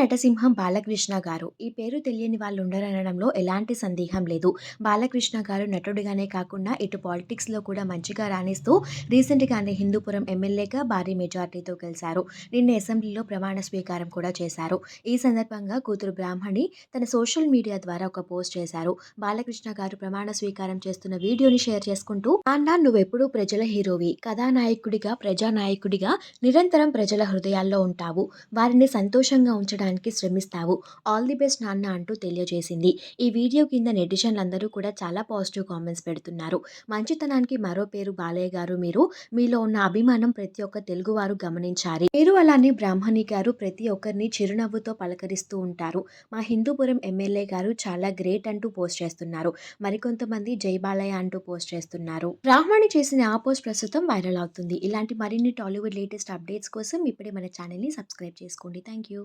నటసింహం బాలకృష్ణ గారు. ఈ పేరు తెలియని వాళ్ళు ఉండరనడంలో ఎలాంటి సందేహం లేదు. బాలకృష్ణ గారు నటుడిగానే కాకుండా ఇటు పాలిటిక్స్‌లో కూడా మంచిగా రాణిస్తూ రీసెంట్‌గానే హిందూపురం ఎమ్మెల్యేగా భారీ మెజార్టీతో గెలిచారు. నిన్న అసెంబ్లీలో ప్రమాణ స్వీకారం కూడా చేశారు. ఈ సందర్భంగా కూతురు బ్రాహ్మణి తన సోషల్ మీడియా ద్వారా ఒక పోస్ట్ చేశారు. బాలకృష్ణ గారు ప్రమాణ స్వీకారం చేస్తున్న వీడియోని షేర్ చేసుకుంటూ అన్నా నువ్వెప్పుడూ ప్రజల హీరోవి. కథానాయకుడిగా, ప్రజానాయకుడిగా నిరంతరం ప్రజల హృదయాల్లో ఉంటావు. వారిని సంతోషంగా ఉంచడానికి శ్రమిస్తావు. ఆల్ ది బెస్ట్ నాన్న అంటూ తెలియజేసింది. ఈ వీడియో కింద నెటిజన్లందరూ కూడా చాలా పాజిటివ్ కామెంట్స్ పెడుతున్నారు. మంచితనానికి మరో పేరు బాలయ్య గారు మీరు. మీలో ఉన్న అభిమానం ప్రతి ఒక్క తెలుగువారు గమనించాలి. మీరు అలానే బ్రాహ్మణి గారు ప్రతి ఒక్కరిని చిరునవ్వుతో పలకరిస్తూ ఉంటారు. మా హిందూపురం ఎమ్మెల్యే గారు చాలా గ్రేట్ అంటూ పోస్ట్ చేస్తున్నారు. మరికొంతమంది జై బాలయ్య అంటూ పోస్ట్ చేస్తున్నారు. బ్రాహ్మణి చేసిన ఆ పోస్ట్ ప్రస్తుతం వైరల్ అవుతుంది. ఇలాంటి మరిన్ని టాలీవుడ్ లేటెస్ట్ అప్డేట్స్ కోసం ఇప్పుడే మన ఛానల్‌ని సబ్స్క్రైబ్ చేసుకోండి. Thank you.